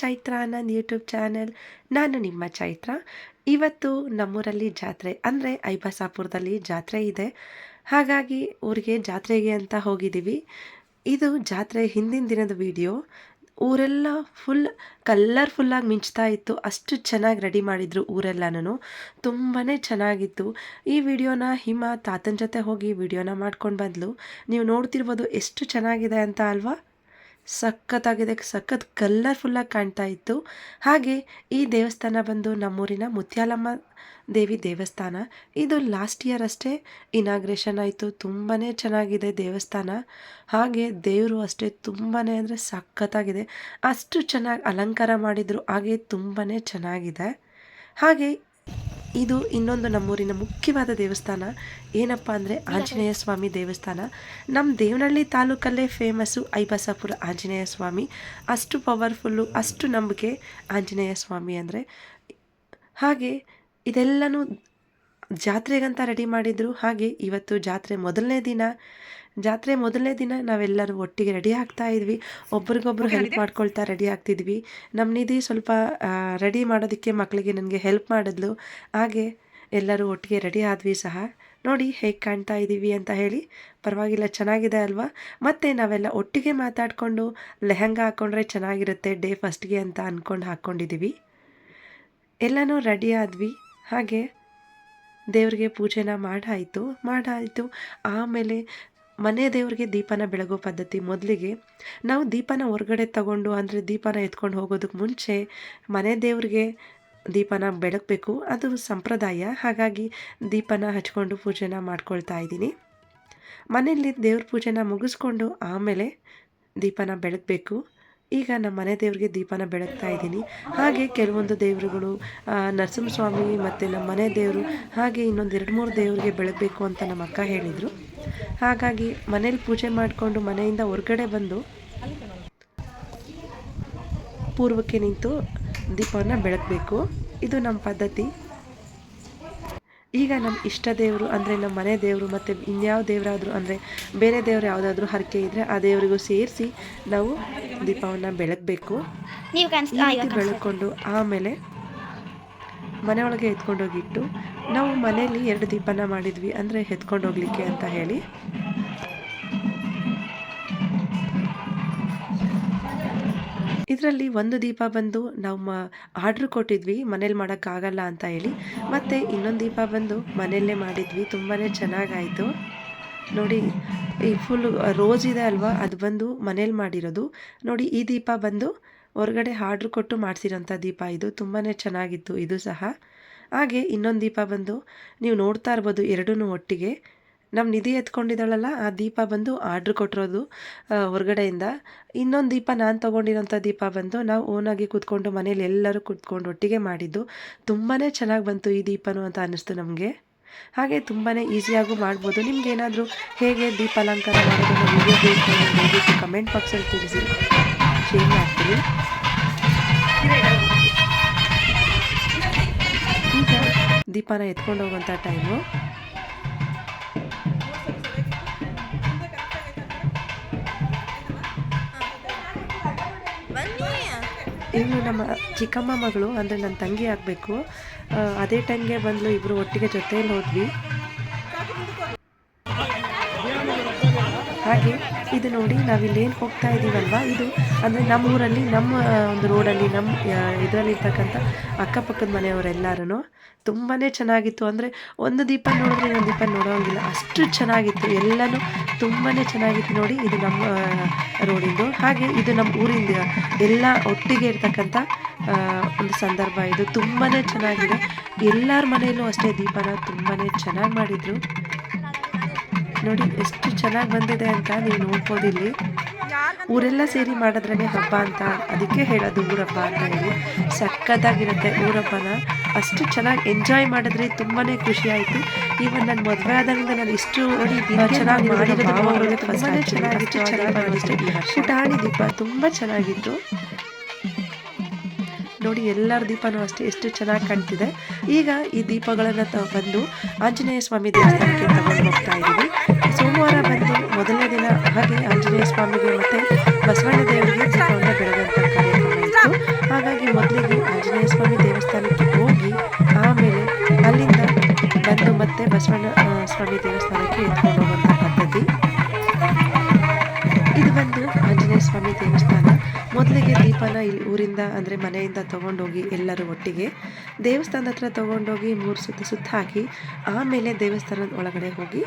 ಚೈತ್ರ ನನ್ನ YouTube channel ನಾನು ನಿಮ್ಮ ಚೈತ್ರ. ಇವತ್ತು ನಮ್ಮೂರಲ್ಲಿ ಜಾತ್ರೆ, ಅಂದರೆ ಐಬಸಾಪುರದಲ್ಲಿ ಜಾತ್ರೆ ಇದೆ. ಹಾಗಾಗಿ ಊರಿಗೆ ಜಾತ್ರೆಗೆ ಅಂತ ಹೋಗಿದ್ದೀವಿ. ಇದು ಜಾತ್ರೆ ಹಿಂದಿನ ದಿನದ ವಿಡಿಯೋ ಊರೆಲ್ಲ ಫುಲ್ ಕಲ್ಲರ್ಫುಲ್ಲಾಗಿ ಮಿಂಚ್ತಾ ಇತ್ತು. ಅಷ್ಟು ಚೆನ್ನಾಗಿ ರೆಡಿ ಮಾಡಿದರು ಊರೆಲ್ಲನೂ ತುಂಬಾ ಚೆನ್ನಾಗಿತ್ತು. ಈ ವಿಡಿಯೋನ ಹಿಮ ತಾತನ ಜೊತೆ ಹೋಗಿ ವಿಡಿಯೋನ ಮಾಡ್ಕೊಂಡು ಬಂದಳು ನೀವು ನೋಡ್ತಿರ್ಬೋದು ಎಷ್ಟು ಚೆನ್ನಾಗಿದೆ ಅಂತ ಅಲ್ವಾ? ಸಖತ್ತಾಗಿದೆ, ಸಖತ್ ಕಲರ್ಫುಲ್ಲಾಗಿ ಕಾಣ್ತಾ ಇತ್ತು. ಹಾಗೆ ಈ ದೇವಸ್ಥಾನ ಬಂದು ನಮ್ಮೂರಿನ ಮುತ್ಯಾಲಮ್ಮ ದೇವಿ ದೇವಸ್ಥಾನ. ಇದು ಲಾಸ್ಟ್ ಇಯರ್ ಅಷ್ಟೇ ಇನಾಗ್ರೇಷನ್ ಆಯಿತು ತುಂಬಾ ಚೆನ್ನಾಗಿದೆ ದೇವಸ್ಥಾನ. ಹಾಗೆ ದೇವರು ಅಷ್ಟೇ ತುಂಬಾ ಅಂದರೆ ಸಖತ್ತಾಗಿದೆ. ಅಷ್ಟು ಚೆನ್ನಾಗಿ ಅಲಂಕಾರ ಮಾಡಿದರು, ಹಾಗೆ ತುಂಬಾ ಚೆನ್ನಾಗಿದೆ. ಹಾಗೆ ಇದು ಇನ್ನೊಂದು ನಮ್ಮೂರಿನ ಮುಖ್ಯವಾದ ದೇವಸ್ಥಾನ. ಏನಪ್ಪ ಅಂದರೆ ಆಂಜನೇಯ ಸ್ವಾಮಿ ದೇವಸ್ಥಾನ. ನಮ್ಮ ದೇವನಹಳ್ಳಿ ತಾಲೂಕಲ್ಲೇ ಫೇಮಸ್ಸು ಐಬಸಾಪುರ ಆಂಜನೇಯ ಸ್ವಾಮಿ. ಅಷ್ಟು ಪವರ್ಫುಲ್ಲು ಅಷ್ಟು ನಂಬಿಕೆ ಆಂಜನೇಯ ಸ್ವಾಮಿ ಅಂದರೆ. ಹಾಗೆ ಇದೆಲ್ಲನೂ ಜಾತ್ರೆಗಂತ ರೆಡಿ ಮಾಡಿದರು. ಹಾಗೆ ಇವತ್ತು ಜಾತ್ರೆ ಮೊದಲನೇ ದಿನ. ಜಾತ್ರೆ ಮೊದಲನೇ ದಿನ ನಾವೆಲ್ಲರೂ ಒಟ್ಟಿಗೆ ರೆಡಿ ಆಗ್ತಾ ಇದ್ವಿ. ಒಬ್ರಿಗೊಬ್ರು ಹೆಲ್ಪ್ ಮಾಡ್ಕೊಳ್ತಾ ರೆಡಿ ಆಗ್ತಿದ್ವಿ. ನಮ್ಮ ನಿಧಿ ಸ್ವಲ್ಪ ರೆಡಿ ಮಾಡೋದಕ್ಕೆ ಮಕ್ಕಳಿಗೆ ನನಗೆ ಹೆಲ್ಪ್ ಮಾಡಿದ್ಲು. ಹಾಗೆ ಎಲ್ಲರೂ ಒಟ್ಟಿಗೆ ರೆಡಿ ಆದ್ವಿ ಸಹ. ನೋಡಿ ಹೇಗೆ ಕಾಣ್ತಾ ಇದ್ದೀವಿ ಅಂತ ಹೇಳಿ. ಪರವಾಗಿಲ್ಲ ಚೆನ್ನಾಗಿದೆ ಅಲ್ವಾ? ಮತ್ತು ನಾವೆಲ್ಲ ಒಟ್ಟಿಗೆ ಮಾತಾಡಿಕೊಂಡು ಲೆಹಂಗ ಹಾಕ್ಕೊಂಡ್ರೆ ಚೆನ್ನಾಗಿರುತ್ತೆ ಡೇ ಫಸ್ಟ್ಗೆ ಅಂತ ಅಂದ್ಕೊಂಡು ಹಾಕ್ಕೊಂಡಿದ್ದೀವಿ ಎಲ್ಲನೂ ರೆಡಿ ಆದ್ವಿ. ಹಾಗೆ ದೇವರಿಗೆ ಪೂಜೆನ ಮಾಡಾಯಿತು ಮಾಡಾಯಿತು. ಆಮೇಲೆ ಮನೆ ದೇವರಿಗೆ ದೀಪನ ಬೆಳಗೋ ಪದ್ಧತಿ ಮೊದಲಿಗೆ. ನಾವು ದೀಪನ ಹೊರಗಡೆ ತಗೊಂಡು, ಅಂದರೆ ದೀಪನ ಎತ್ಕೊಂಡು ಹೋಗೋದಕ್ಕೆ ಮುಂಚೆ ಮನೆ ದೇವರಿಗೆ ದೀಪನ ಬೆಳಗಬೇಕು. ಅದು ಸಂಪ್ರದಾಯ. ಹಾಗಾಗಿ ದೀಪನ ಹಚ್ಕೊಂಡು ಪೂಜೆನ ಮಾಡ್ಕೊಳ್ತಾ ಇದ್ದೀನಿ. ಮನೆಯಲ್ಲಿ ದೇವ್ರ ಪೂಜೆನ ಮುಗಿಸ್ಕೊಂಡು ಆಮೇಲೆ ದೀಪನ ಬೆಳಗಬೇಕು. ಈಗ ನಮ್ಮ ಮನೆ ದೇವರಿಗೆ ದೀಪನ ಬೆಳಗ್ತಾ ಇದ್ದೀನಿ. ಹಾಗೆ ಕೆಲವೊಂದು ದೇವರುಗಳು ನರಸಿಂಹಸ್ವಾಮಿ ಮತ್ತು ನಮ್ಮ ಮನೆ ದೇವರು, ಹಾಗೆ ಇನ್ನೊಂದು ಎರಡು ಮೂರು ದೇವರಿಗೆ ಬೆಳಗಬೇಕು ಅಂತ ನಮ್ಮ ಅಕ್ಕ ಹೇಳಿದರು. ಹಾಗಾಗಿ ಮನೇಲಿ ಪೂಜೆ ಮಾಡಿಕೊಂಡು ಮನೆಯಿಂದ ಹೊರಗಡೆ ಬಂದು ಪೂರ್ವಕ್ಕೆ ನಿಂತು ದೀಪವನ್ನು ಬೆಳಗಬೇಕು. ಇದು ನಮ್ಮ ಪದ್ಧತಿ. ಈಗ ನಮ್ಮ ಇಷ್ಟ ದೇವರು ಅಂದರೆ ನಮ್ಮ ಮನೆ ದೇವರು ಮತ್ತು ಇನ್ಯಾವ ದೇವರಾದರೂ ಅಂದರೆ ಬೇರೆ ದೇವರು ಯಾವುದಾದ್ರೂ ಹರಕೆ ಇದ್ದರೆ ಆ ದೇವರಿಗೂ ಸೇರಿಸಿ ನಾವು ದೀಪವನ್ನು ಬೆಳಗಬೇಕು. ಬೆಳಕೊಂಡು ಆಮೇಲೆ ಮನೆಯೊಳಗೆ ಎತ್ಕೊಂಡೋಗಿಟ್ಟು ನಾವು ಮನೆಯಲ್ಲಿ ಎರಡು ದೀಪನ ಮಾಡಿದ್ವಿ ಅಂದರೆ ಎತ್ಕೊಂಡು ಹೋಗ್ಲಿಕ್ಕೆ ಅಂತ ಹೇಳಿ. ಇದರಲ್ಲಿ ಒಂದು ದೀಪ ಬಂದು ನಾವು ಮ, ಆರ್ಡ್ರ್ ಕೊಟ್ಟಿದ್ವಿ, ಮನೇಲಿ ಮಾಡೋಕ್ಕಾಗಲ್ಲ ಅಂತ ಹೇಳಿ. ಮತ್ತು ಇನ್ನೊಂದು ದೀಪ ಬಂದು ಮನೆಯಲ್ಲೇ ಮಾಡಿದ್ವಿ ತುಂಬಾ ಚೆನ್ನಾಗಾಯಿತು. ನೋಡಿ, ಈ ಫುಲ್ ರೋಸ್ ಇದೆ ಅಲ್ವಾ, ಅದು ಬಂದು ಮನೇಲಿ ಮಾಡಿರೋದು. ನೋಡಿ, ಈ ದೀಪ ಬಂದು ಹೊರಗಡೆ ಆರ್ಡ್ರ್ ಕೊಟ್ಟು ಮಾಡಿಸಿರೋಂಥ ದೀಪ ಇದು ತುಂಬಾ ಚೆನ್ನಾಗಿತ್ತು, ಇದು ಸಹ. ಹಾಗೆ ಇನ್ನೊಂದು ದೀಪ ಬಂದು, ನೀವು ನೋಡ್ತಾ ಇರ್ಬೋದು ಎರಡೂ ಒಟ್ಟಿಗೆ. ನಮ್ಮ ನಿಧಿ ಎತ್ಕೊಂಡಿದ್ದಾಳಲ್ಲ, ಆ ದೀಪ ಬಂದು ಆರ್ಡ್ರ್ ಕೊಟ್ಟಿರೋದು ಹೊರಗಡೆಯಿಂದ. ಇನ್ನೊಂದು ದೀಪ ನಾನು ತೊಗೊಂಡಿರೋಂಥ ದೀಪ ಬಂದು ನಾವು ಓನಾಗಿ ಕೂತ್ಕೊಂಡು ಮನೇಲಿ ಎಲ್ಲರೂ ಕೂತ್ಕೊಂಡು ಒಟ್ಟಿಗೆ ಮಾಡಿದ್ದು ತುಂಬಾ ಚೆನ್ನಾಗಿ ಬಂತು ಈ ದೀಪನೂ ಅಂತ ಅನ್ನಿಸ್ತು ನಮಗೆ. ಹಾಗೆ ತುಂಬಾ ಈಸಿಯಾಗೂ ಮಾಡ್ಬೋದು. ನಿಮ್ಗೆ ಏನಾದರೂ ಹೇಗೆ ದೀಪ ಅಲಂಕಾರ ದಯವಿಟ್ಟು ಕಮೆಂಟ್ ಬಾಕ್ಸಲ್ಲಿ ತಿಳಿಸಿ. ಶೇರ್ ಮಾಡ್ತೀವಿ ಈಗ ದೀಪನ ಎತ್ಕೊಂಡು ಹೋಗುವಂಥ ಟೈಮು ಇನ್ನು ನಮ್ಮ ಚಿಕ್ಕಮ್ಮ ಮಗಳು, ಅಂದರೆ ನನ್ನ ತಂಗಿ ಆಗಬೇಕು ಅದೇ ಟೈಮ್ಗೆ ಬಂದು ಇಬ್ಬರು ಒಟ್ಟಿಗೆ ಜೊತೆಯಲ್ಲಿ ಹೋದ್ವಿ. ಹಾಗೆ ಇದು ನೋಡಿ ನಾವಿಲ್ಲೇನು ಹೋಗ್ತಾ ಇದ್ದೀವಲ್ವ ಇದು ಅಂದರೆ ನಮ್ಮ ಊರಲ್ಲಿ ನಮ್ಮ ಒಂದು ರೋಡಲ್ಲಿ ನಮ್ಮ ಇದರಲ್ಲಿ ಇರ್ತಕ್ಕಂಥ ಅಕ್ಕಪಕ್ಕದ ಮನೆಯವರೆಲ್ಲರೂ ತುಂಬಾ ಚೆನ್ನಾಗಿತ್ತು. ಅಂದರೆ ಒಂದು ದೀಪ ನೋಡಿದ್ರೆ ಇನ್ನೊಂದು ದೀಪ ನೋಡೋಂಗಿಲ್ಲ. ಅಷ್ಟು ಚೆನ್ನಾಗಿತ್ತು. ಎಲ್ಲನೂ ತುಂಬಾ ಚೆನ್ನಾಗಿತ್ತು ನೋಡಿ ಇದು ನಮ್ಮ ರೋಡಿಂದು. ಹಾಗೆ ಇದು ನಮ್ಮ ಊರಿಂದ ಎಲ್ಲ ಒಟ್ಟಿಗೆ ಇರ್ತಕ್ಕಂಥ ಒಂದು ಸಂದರ್ಭ. ಇದು ತುಂಬಾ ಚೆನ್ನಾಗಿದೆ. ಎಲ್ಲರ ಮನೆಯಲ್ಲೂ ಅಷ್ಟೇ ದೀಪನ ತುಂಬಾ ಚೆನ್ನಾಗಿ ಮಾಡಿದರು. ನೋಡಿ ಎಷ್ಟು ಚೆನ್ನಾಗಿ ಬಂದಿದೆ ಅಂತ ನೀವು ನೋಡ್ಬೋದು ಇಲ್ಲಿ. ಊರೆಲ್ಲ ಸೇರಿ ಮಾಡಿದ್ರೇ ಹಬ್ಬ ಅಂತ ಅದಕ್ಕೆ ಹೇಳೋದು ಊರಪ್ಪ ಅಂತ ಹೇಳಿ. ಸಕ್ಕತ್ತಾಗಿರುತ್ತೆ ಊರಪ್ಪನ. ಅಷ್ಟು ಚೆನ್ನಾಗಿ ಎಂಜಾಯ್ ಮಾಡಿದ್ರೆ ತುಂಬಾ ಖುಷಿ ಆಯಿತು. ಈವನ್ ನನ್ನ ಮದುವೆ ಆದಾಗಿಂದ ನಾನು ಇಷ್ಟು ಚೆನ್ನಾಗಿ ಮಾಡಿರೋದು ಚೆನ್ನಾಗಿತ್ತು. ಚೆನ್ನಾಗಿ ಪುಟಾಣಿ ದೀಪ ತುಂಬ ಚೆನ್ನಾಗಿತ್ತು. ನೋಡಿ, ಎಲ್ಲರ ದೀಪನೂ ಅಷ್ಟೇ, ಎಷ್ಟು ಚೆನ್ನಾಗಿ ಕಾಣ್ತಿದೆ. ಈಗ ಈ ದೀಪಗಳನ್ನು ಬಂದು ಆಂಜನೇಯ ಸ್ವಾಮಿ ದೇವಸ್ಥಾನಕ್ಕೆ ತಗೊಂಡು ಹೋಗ್ತಾ ಇದ್ದೀವಿ. ಸೋಮವಾರ ಬಂದು ಮೊದಲನೇ ದಿನ ಹಾಗೆ ಆಂಜನೇಯ ಸ್ವಾಮಿಗೆ ಮತ್ತು ಬಸವಣ್ಣ ದೇವರಿಗೆ ದೀಪವನ್ನು ಬೆಳಗುವಂಥ ಕಾರ್ಯಕ್ರಮ ಇತ್ತು. ಹಾಗಾಗಿ ಮೊದಲಿಗೆ ಆಂಜನೇಯ ಸ್ವಾಮಿ ದೇವಸ್ಥಾನಕ್ಕೆ ಹೋಗಿ, ಆಮೇಲೆ ಅಲ್ಲಿಂದ ಬಂದು ಮತ್ತೆ ಬಸವಣ್ಣ ಸ್ವಾಮಿ ದೇವಸ್ಥಾನಕ್ಕೆ ಎತ್ಕೊಂಡು ಇಲ್ಲಿ ಊರಿಂದ, ಅಂದರೆ ಮನೆಯಿಂದ ತೊಗೊಂಡೋಗಿ ಎಲ್ಲರೂ ಒಟ್ಟಿಗೆ ದೇವಸ್ಥಾನದ ಹತ್ರ ತೊಗೊಂಡೋಗಿ ಮೂರು ಸುತ್ತ ಸುತ್ತ ಹಾಕಿ, ಆಮೇಲೆ ದೇವಸ್ಥಾನದ ಒಳಗಡೆ ಹೋಗಿ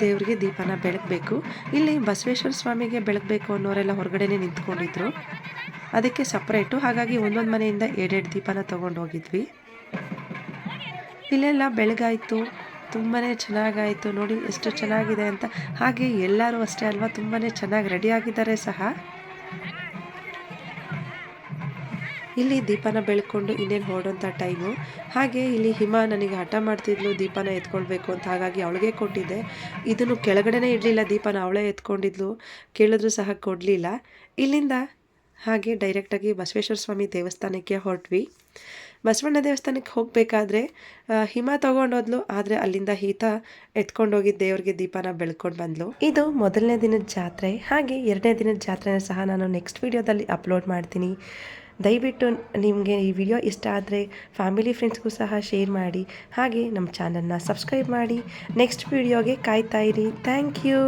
ದೇವರಿಗೆ ದೀಪನ ಬೆಳಗಬೇಕು ಇಲ್ಲಿ ಬಸವೇಶ್ವರ ಸ್ವಾಮಿಗೆ ಬೆಳಗಬೇಕು ಅನ್ನೋರೆಲ್ಲ ಹೊರಗಡೆನೇ ನಿಂತ್ಕೊಂಡಿದ್ರು. ಅದಕ್ಕೆ ಸಪ್ರೇಟು ಹಾಗಾಗಿ ಒಂದೊಂದು ಮನೆಯಿಂದ ಎರಡೆರಡು ದೀಪನ ತೊಗೊಂಡೋಗಿದ್ವಿ. ಇಲ್ಲೆಲ್ಲ ಬೆಳಗಾಯಿತು ತುಂಬಾ ಚೆನ್ನಾಗಾಯಿತು. ನೋಡಿ, ಎಷ್ಟು ಚೆನ್ನಾಗಿದೆ ಅಂತ. ಹಾಗೆ ಎಲ್ಲರೂ ಅಷ್ಟೇ ಅಲ್ವಾ ತುಂಬಾ ಚೆನ್ನಾಗಿ ರೆಡಿಯಾಗಿದ್ದಾರೆ ಸಹ. ಇಲ್ಲಿ ದೀಪನ ಬೆಳ್ಕೊಂಡು ಇನ್ನೇನು ಹೊರಡೋಂಥ ಟೈಮು ಹಾಗೆ ಇಲ್ಲಿ ಹಿಮ ನನಗೆ ಹಠ ಮಾಡ್ತಿದ್ಲು, ದೀಪನ ಎತ್ಕೊಳ್ಬೇಕು ಅಂತ. ಹಾಗಾಗಿ ಅವಳಿಗೆ ಕೊಟ್ಟಿದ್ದೆ. ಇದನ್ನು ಕೆಳಗಡೆನೇ ಇಡಲಿಲ್ಲ, ದೀಪನ ಅವಳೇ ಎತ್ಕೊಂಡಿದ್ಲು. ಕೇಳಿದ್ರು ಸಹ ಕೊಡಲಿಲ್ಲ. ಇಲ್ಲಿಂದ ಹಾಗೆ ಡೈರೆಕ್ಟಾಗಿ ಬಸವೇಶ್ವರ ಸ್ವಾಮಿ ದೇವಸ್ಥಾನಕ್ಕೆ ಹೊರಟ್ವಿ. ಬಸವಣ್ಣ ದೇವಸ್ಥಾನಕ್ಕೆ ಹೋಗಬೇಕಾದ್ರೆ ಹಿಮ ತೊಗೊಂಡೋದ್ಲು, ಆದರೆ ಅಲ್ಲಿಂದ ಈತ ಎತ್ಕೊಂಡೋಗಿ ದೇವ್ರಿಗೆ ದೀಪನ ಬೆಳ್ಕೊಂಡು ಬಂದ್ಲು. ಇದು ಮೊದಲನೇ ದಿನದ ಜಾತ್ರೆ. ಹಾಗೆ ಎರಡನೇ ದಿನದ ಜಾತ್ರೆನ ಸಹ ನಾನು ನೆಕ್ಸ್ಟ್ ವಿಡಿಯೋದಲ್ಲಿ ಅಪ್ಲೋಡ್ ಮಾಡ್ತೀನಿ. ದಯವಿಟ್ಟು ನಿಮಗೆ ಈ ವಿಡಿಯೋ ಇಷ್ಟ ಆದರೆ ಫ್ಯಾಮಿಲಿ ಫ್ರೆಂಡ್ಸ್ಗೂ ಸಹ ಶೇರ್ ಮಾಡಿ. ಹಾಗೆ ನಮ್ಮ ಚಾನಲ್ನ ಸಬ್ಸ್ಕ್ರೈಬ್ ಮಾಡಿ. ನೆಕ್ಸ್ಟ್ ವಿಡಿಯೋಗೆ ಕಾಯ್ತಾ ಇರಿ. Thank you